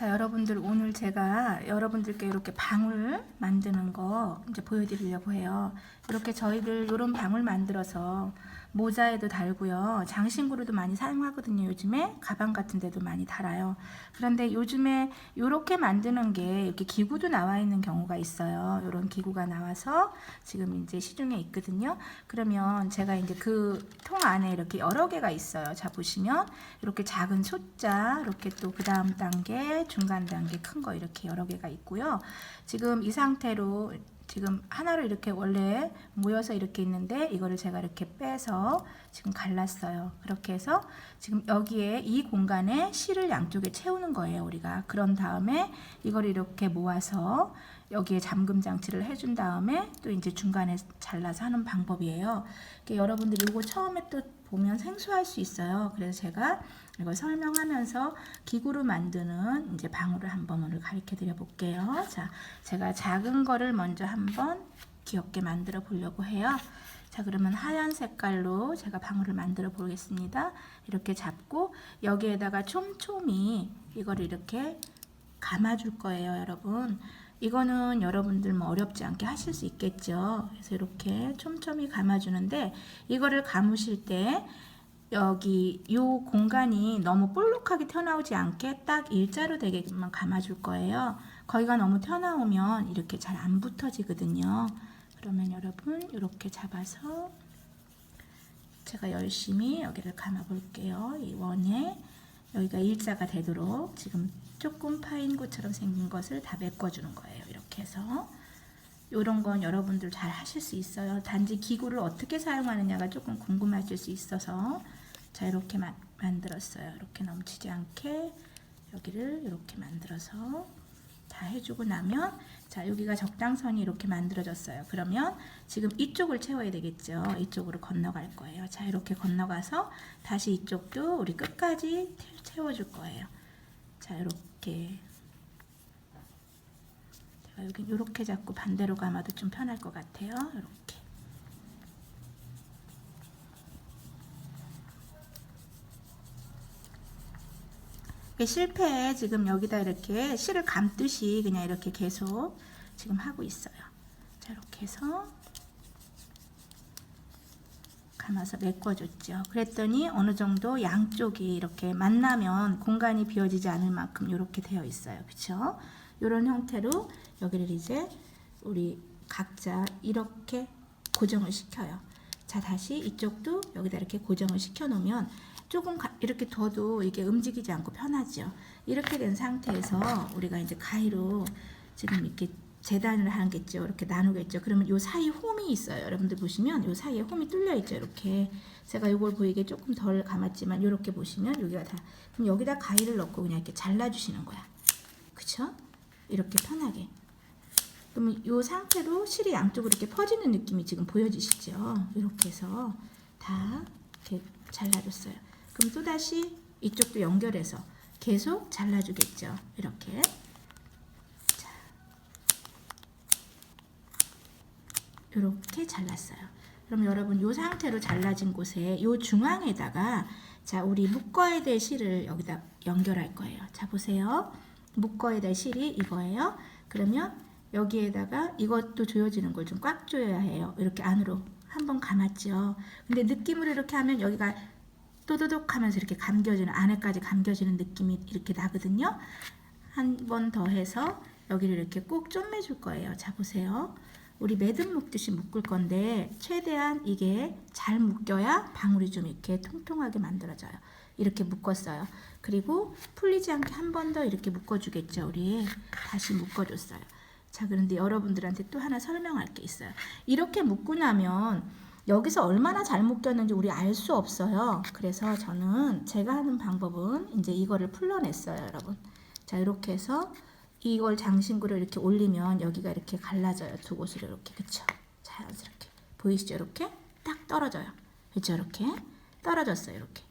자, 여러분들 오늘 제가 여러분들께 이렇게 방울 만드는 거 이제 보여드리려고 해요. 이렇게 저희들 이런 방울 만들어서 모자에도 달고요. 장신구로도 많이 사용하거든요. 요즘에 가방 같은 데도 많이 달아요. 그런데 요즘에 이렇게 만드는 게 이렇게 기구도 나와 있는 경우가 있어요. 이런 기구가 나와서 지금 이제 시중에 있거든요. 그러면 제가 이제 그 통 안에 이렇게 여러 개가 있어요. 자 보시면 이렇게 작은 숫자, 이렇게 또 그 다음 단계, 중간 단계, 큰 거 이렇게 여러 개가 있고요. 지금 이 상태로 지금 하나로 이렇게 원래 모여서 이렇게 있는데 이거를 제가 이렇게 빼서 지금 갈랐어요. 그렇게 해서 지금 여기에 이 공간에 실을 양쪽에 채우는 거예요. 우리가 그런 다음에 이걸 이렇게 모아서 여기에 잠금 장치를 해준 다음에 또 이제 중간에 잘라서 하는 방법이에요. 이게 여러분들이 이거 처음에 또 보면 생소할 수 있어요. 그래서 제가 이걸 설명하면서 기구로 만드는 이제 방울을 한번 오늘 가르쳐 드려 볼게요. 자, 제가 작은 거를 먼저 한번 귀엽게 만들어 보려고 해요. 자, 그러면 하얀 색깔로 제가 방울을 만들어 보겠습니다. 이렇게 잡고 여기에다가 촘촘히 이걸 이렇게 감아줄 거예요, 여러분. 이거는 여러분들 뭐 어렵지 않게 하실 수 있겠죠. 그래서 이렇게 촘촘히 감아주는데 이거를 감으실 때 여기 요 공간이 너무 볼록하게 튀어나오지 않게 딱 일자로 되게만 감아줄 거예요. 거기가 너무 튀어나오면 이렇게 잘 안 붙어지거든요. 그러면 여러분 이렇게 잡아서 제가 열심히 여기를 감아 볼게요. 이 원에 여기가 일자가 되도록 지금 조금 파인 것처럼 생긴 것을 다 메꿔주는 거예요. 이렇게 해서 이런 건 여러분들 잘 하실 수 있어요. 단지 기구를 어떻게 사용하느냐가 조금 궁금하실 수 있어서 자 이렇게 마, 만들었어요. 이렇게 넘치지 않게 여기를 이렇게 만들어서 다 해주고 나면 자 여기가 적당선이 이렇게 만들어졌어요. 그러면 지금 이쪽을 채워야 되겠죠. 이쪽으로 건너갈 거예요. 자 이렇게 건너가서 다시 이쪽도 우리 끝까지 채워줄 거예요. 자 이렇게 제가 여기 이렇게 잡고 반대로 감아도 좀 편할 것 같아요. 이렇게 실패에 지금 여기다 이렇게 실을 감듯이 그냥 이렇게 계속 지금 하고 있어요. 자 이렇게 해서 감아서 메꿔줬죠. 그랬더니 어느 정도 양쪽이 이렇게 만나면 공간이 비어지지 않을 만큼 이렇게 되어 있어요. 그렇죠? 이런 형태로 여기를 이제 우리 각자 이렇게 고정을 시켜요. 자 다시 이쪽도 여기다 이렇게 고정을 시켜 놓으면 조금 가, 이렇게 둬도 이게 움직이지 않고 편하죠. 이렇게 된 상태에서 우리가 이제 가위로 지금 이렇게 재단을 하겠죠. 이렇게 나누겠죠. 그러면 요 사이 홈이 있어요. 여러분들 보시면 요 사이에 홈이 뚫려 있죠. 이렇게 제가 이걸 보이게 조금 덜 감았지만 이렇게 보시면 여기가 다 그럼 여기다 가위를 넣고 그냥 이렇게 잘라 주시는 거야. 그쵸? 이렇게 편하게. 그러면 요 상태로 실이 양쪽으로 이렇게 퍼지는 느낌이 지금 보여지시죠? 이렇게 해서 다 이렇게 잘라줬어요. 그럼 또 다시 이쪽도 연결해서 계속 잘라주겠죠. 이렇게. 이렇게 잘랐어요. 그럼 여러분 이 상태로 잘라진 곳에 이 중앙에다가 자 우리 묶어야 될 실을 여기다 연결할 거예요. 자 보세요. 묶어야 될 실이 이거예요. 그러면 여기에다가 이것도 조여지는 걸 좀 꽉 조여야 해요. 이렇게 안으로 한번 감았죠. 근데 느낌으로 이렇게 하면 여기가 또도독 하면서 이렇게 감겨지는 안에까지 감겨지는 느낌이 이렇게 나거든요. 한 번 더 해서 여기를 이렇게 꼭 좀매줄 거예요. 자 보세요. 우리 매듭 묶듯이 묶을 건데 최대한 이게 잘 묶여야 방울이 좀 이렇게 통통하게 만들어져요. 이렇게 묶었어요. 그리고 풀리지 않게 한 번 더 이렇게 묶어주겠죠. 우리 다시 묶어줬어요. 자 그런데 여러분들한테 또 하나 설명할 게 있어요. 이렇게 묶고 나면 여기서 얼마나 잘 묶였는지 우리 알 수 없어요. 그래서 저는 제가 하는 방법은 이제 이거를 풀러냈어요, 여러분. 자 이렇게 해서 이걸 장신구를 이렇게 올리면 여기가 이렇게 갈라져요. 두 곳으로 이렇게. 그쵸? 자연스럽게. 보이시죠? 이렇게 딱 떨어져요. 그쵸? 이렇게. 떨어졌어요. 이렇게.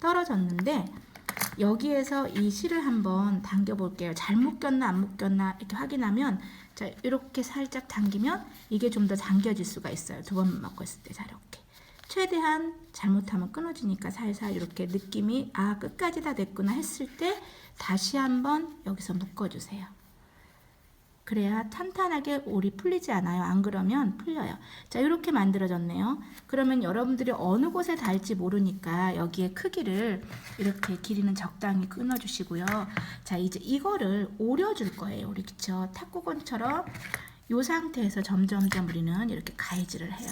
떨어졌는데 여기에서 이 실을 한번 당겨 볼게요. 잘 묶였나 안 묶였나 이렇게 확인하면 자, 이렇게 살짝 당기면 이게 좀 더 당겨질 수가 있어요. 두 번 묶었을 때. 자, 이렇게. 최대한 잘못하면 끊어지니까 살살 이렇게 느낌이 아 끝까지 다 됐구나 했을 때 다시 한번 여기서 묶어주세요. 그래야 탄탄하게 올이 풀리지 않아요. 안 그러면 풀려요. 자, 이렇게 만들어졌네요. 그러면 여러분들이 어느 곳에 닿을지 모르니까 여기에 크기를 이렇게 길이는 적당히 끊어주시고요. 자, 이제 이거를 오려줄 거예요. 우리 그쵸? 탁구건처럼 이 상태에서 점점점 우리는 이렇게 가해질을 해요.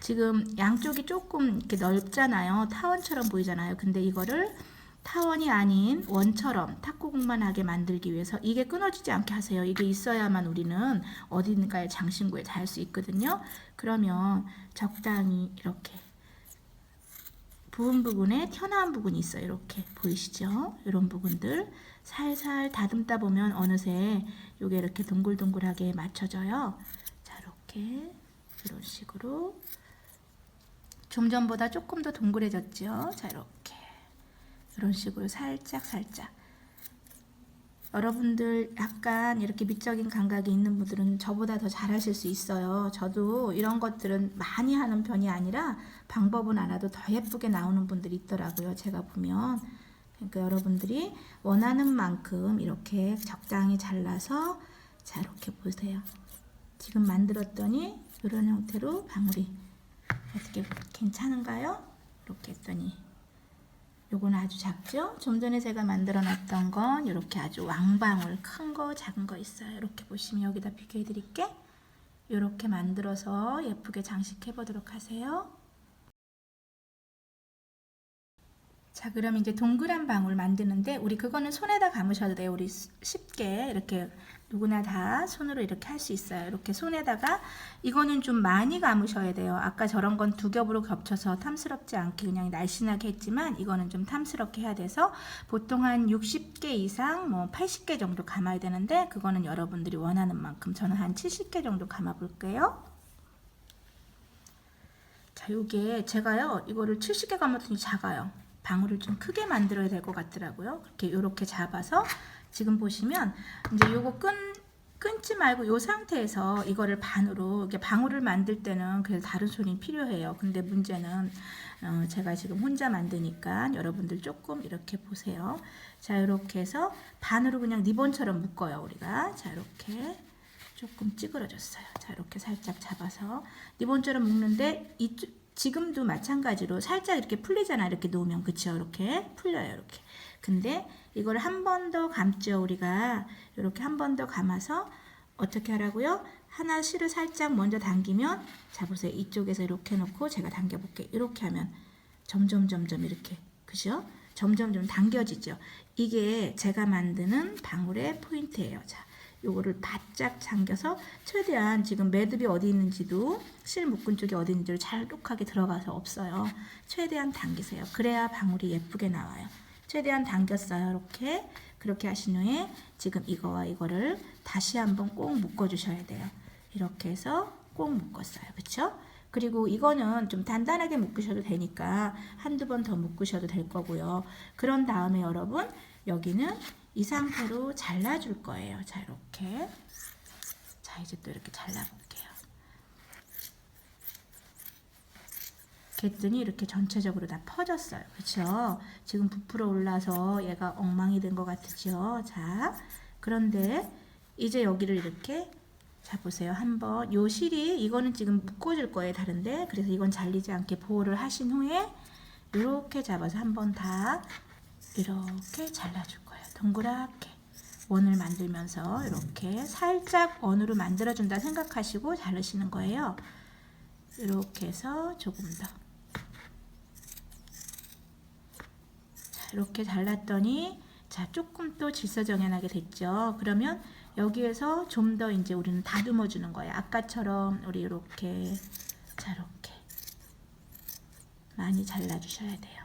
지금 양쪽이 조금 이렇게 넓잖아요. 타원처럼 보이잖아요. 근데 이거를 타원이 아닌 원처럼 탁구공만 하게 만들기 위해서 이게 끊어지지 않게 하세요. 이게 있어야만 우리는 어딘가에 장신구에 닿을 수 있거든요. 그러면 적당히 이렇게 부분 부분에 튀어나온 부분이 있어요. 이렇게 보이시죠? 이런 부분들 살살 다듬다 보면 어느새 이게 이렇게 동글동글하게 맞춰져요. 자, 이렇게 이런 식으로 좀 전보다 조금 더 동그래졌죠. 자, 이렇게 이런 식으로 살짝 살짝 여러분들 약간 이렇게 미적인 감각이 있는 분들은 저보다 더 잘하실 수 있어요. 저도 이런 것들은 많이 하는 편이 아니라 방법은 알아도 더 예쁘게 나오는 분들이 있더라고요. 제가 보면 그러니까 여러분들이 원하는 만큼 이렇게 적당히 잘라서 자 이렇게 보세요. 지금 만들었더니 이런 형태로 방울이 어떻게 괜찮은가요? 이렇게 했더니 요거는 아주 작죠? 좀 전에 제가 만들어 놨던 건 이렇게 아주 왕방울 큰 거 작은 거 있어요. 이렇게 보시면 여기다 비교해 드릴게. 이렇게 만들어서 예쁘게 장식해 보도록 하세요. 자, 그럼 이제 동그란 방울 만드는데 우리 그거는 손에다 감으셔도 돼요. 우리 수- 쉽게 이렇게 누구나 다 손으로 이렇게 할 수 있어요. 이렇게 손에다가 이거는 좀 많이 감으셔야 돼요. 아까 저런 건 두 겹으로 겹쳐서 탐스럽지 않게 그냥 날씬하게 했지만 이거는 좀 탐스럽게 해야 돼서 보통 한 60개 이상 뭐 80개 정도 감아야 되는데 그거는 여러분들이 원하는 만큼 저는 한 70개 정도 감아 볼게요. 자, 요게 제가요, 이거를 70개 감았더니 작아요. 방울을 좀 크게 만들어야 될 것 같더라고요. 이렇게 요렇게 잡아서 지금 보시면 이제 요거 끈 끊지 말고 요 상태에서 이거를 반으로 이렇게 방울을 만들 때는 그래서 다른 손이 필요해요. 근데 문제는 어, 제가 지금 혼자 만드니까 여러분들 조금 이렇게 보세요. 자, 이렇게 해서 반으로 그냥 리본처럼 묶어요, 우리가. 자, 이렇게 조금 찌그러졌어요. 자, 이렇게 살짝 잡아서 리본처럼 묶는데 이쪽 지금도 마찬가지로 살짝 이렇게 풀리잖아. 이렇게 놓으면 그쵸? 이렇게 풀려요. 이렇게. 근데 이걸 한 번 더 감죠. 우리가 이렇게 한 번 더 감아서 어떻게 하라고요? 하나 실을 살짝 먼저 당기면 자 보세요. 이쪽에서 이렇게 놓고 제가 당겨 볼게요. 이렇게 하면 점점 점점 이렇게 그죠? 점점 점 당겨지죠. 이게 제가 만드는 방울의 포인트예요. 자, 요거를 바짝 잠겨서 최대한 지금 매듭이 어디 있는지도 실 묶은 쪽이 어디 있는지를 잘 똑하게 들어가서 없어요. 최대한 당기세요. 그래야 방울이 예쁘게 나와요. 최대한 당겼어요. 이렇게 그렇게 하신 후에 지금 이거와 이거를 다시 한번 꼭 묶어 주셔야 돼요. 이렇게 해서 꼭 묶었어요. 그렇죠? 그리고 이거는 좀 단단하게 묶으셔도 되니까 한두 번 더 묶으셔도 될 거고요. 그런 다음에 여러분 여기는 이 상태로 잘라줄 거예요. 자 이렇게 자 이제 또 이렇게 잘라볼게요. 개뜬이 이렇게 전체적으로 다 퍼졌어요. 그렇죠? 지금 부풀어 올라서 얘가 엉망이 된 것 같으죠? 자, 그런데 이제 여기를 이렇게 자 보세요. 한번 요 실이 이거는 지금 묶어줄 거예요. 다른데 그래서 이건 잘리지 않게 보호를 하신 후에 이렇게 잡아서 한번 다 이렇게 잘라줄 거예요. 동그랗게 원을 만들면서 이렇게 살짝 원으로 만들어준다 생각하시고 자르시는 거예요. 이렇게 해서 조금 더 자, 이렇게 잘랐더니 자 조금 또 질서정연하게 됐죠. 그러면 여기에서 좀 더 이제 우리는 다듬어 주는 거예요. 아까처럼 우리 이렇게 자 이렇게 많이 잘라 주셔야 돼요.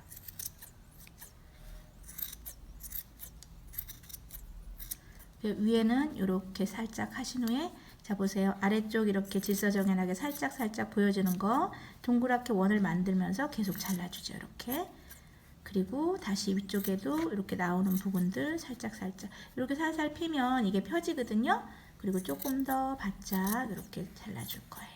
그 위에는 이렇게 살짝 하신 후에 자 보세요 아래쪽 이렇게 질서정연하게 살짝 살짝 보여지는 거 동그랗게 원을 만들면서 계속 잘라주죠 이렇게 그리고 다시 위쪽에도 이렇게 나오는 부분들 살짝 살짝 이렇게 살살 피면 이게 펴지거든요 그리고 조금 더 바짝 이렇게 잘라줄 거예요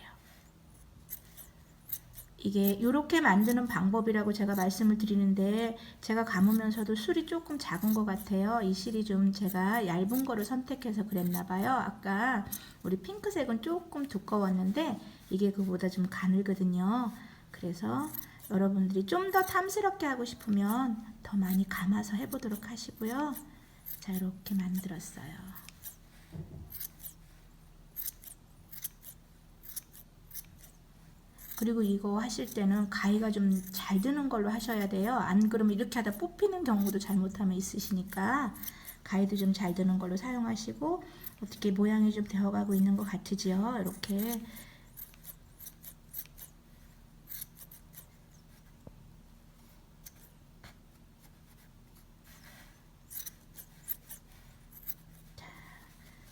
이게 이렇게 만드는 방법이라고 제가 말씀을 드리는데 제가 감으면서도 술이 조금 작은 것 같아요. 이 실이 좀 제가 얇은 거를 선택해서 그랬나 봐요. 아까 우리 핑크색은 조금 두꺼웠는데 이게 그보다 좀 가늘거든요. 그래서 여러분들이 좀 더 탐스럽게 하고 싶으면 더 많이 감아서 해보도록 하시고요. 자 이렇게 만들었어요. 그리고 이거 하실 때는 가위가 좀 잘 드는 걸로 하셔야 돼요. 안 그러면 이렇게 하다 뽑히는 경우도 잘못하면 있으시니까 가위도 좀 잘 드는 걸로 사용하시고 어떻게 모양이 좀 되어가고 있는 것 같으지요? 이렇게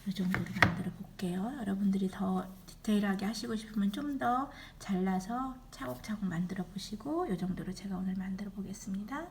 이 정도로 만들어 볼게요. 여러분들이 더 디테일하게 하시고 싶으면 좀 더 잘라서 차곡차곡 만들어 보시고 이 정도로 제가 오늘 만들어 보겠습니다.